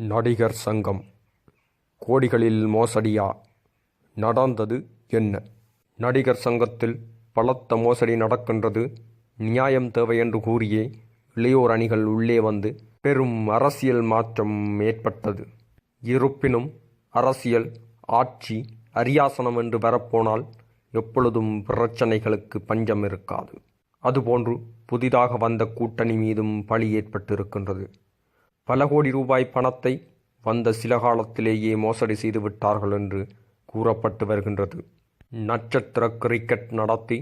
நடிகர் சங்கம். கோடிகளில் மோசடியா? நடந்தது என்ன? நடிகர் சங்கத்தில் பலத்த மோசடி நடக்கின்றது. நியாயம் தேவை என்று கூறியே இளையோர் அணிகள் உள்ளே வந்து பெரும் அரசியல் மாற்றம் ஏற்பட்டது. இருப்பினும் அரசியல் ஆட்சி அரியாசனம் என்று வரப்போனால் எப்பொழுதும் பிரச்சனைகளுக்கு பஞ்சம் இருக்காது. அதுபோன்று புதிதாக வந்த கூட்டணி மீதும் பழி ஏற்பட்டிருக்கின்றது. பல கோடி ரூபாய் பணத்தை வந்த சில காலத்திலேயே மோசடி செய்து விட்டார்கள் என்று கூறப்பட்டு வருகின்றது. நட்சத்திர கிரிக்கெட் நடத்தி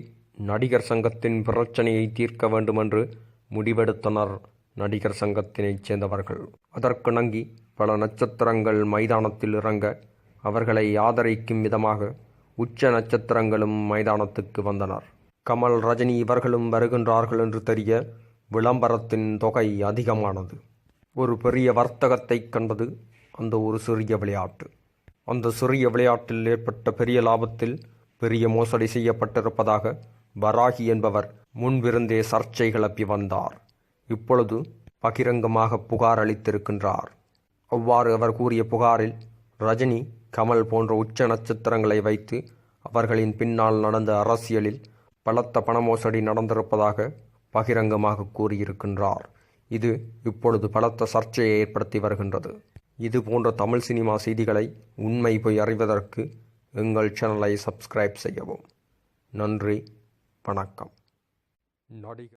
நடிகர் சங்கத்தின் பிரச்சனையை தீர்க்க வேண்டுமென்று முடிவெடுத்தனர் நடிகர் சங்கத்தினைச் சேர்ந்தவர்கள். அதற்கிணங்கி பல நட்சத்திரங்கள் மைதானத்தில் இறங்க அவர்களை ஆதரிக்கும் விதமாக உச்ச நட்சத்திரங்களும் மைதானத்துக்கு வந்தனர். கமல் ரஜினி இவர்களும் வருகின்றார்கள் என்று தெரிய விளம்பரத்தின் தொகை அதிகமானது. ஒரு பெரிய வர்த்தகத்தைக் கண்டது அந்த ஒரு சிறிய விளையாட்டு. அந்த சிறிய விளையாட்டில் ஏற்பட்ட பெரிய லாபத்தில் பெரிய மோசடி செய்யப்பட்டிருப்பதாக வராகி என்பவர் முன்பிருந்தே சர்ச்சை கிளப்பி வந்தார். இப்பொழுது பகிரங்கமாக புகார் அளித்திருக்கின்றார். அவ்வாறு அவர் கூறிய புகாரில் ரஜினி கமல் போன்ற உச்ச நட்சத்திரங்களை வைத்து அவர்களின் பின்னால் நடந்த அரசியலில் பலத்த பணமோசடி நடந்திருப்பதாக பகிரங்கமாக கூறியிருக்கின்றார். இது இப்பொழுது பலத்த சர்ச்சையை ஏற்படுத்தி வருகின்றது. இது போன்ற தமிழ் சினிமா செய்திகளை உண்மை போய் அறிவதற்கு எங்கள் சேனலை சப்ஸ்கிரைப் செய்யவும். நன்றி வணக்கம். நடிகர்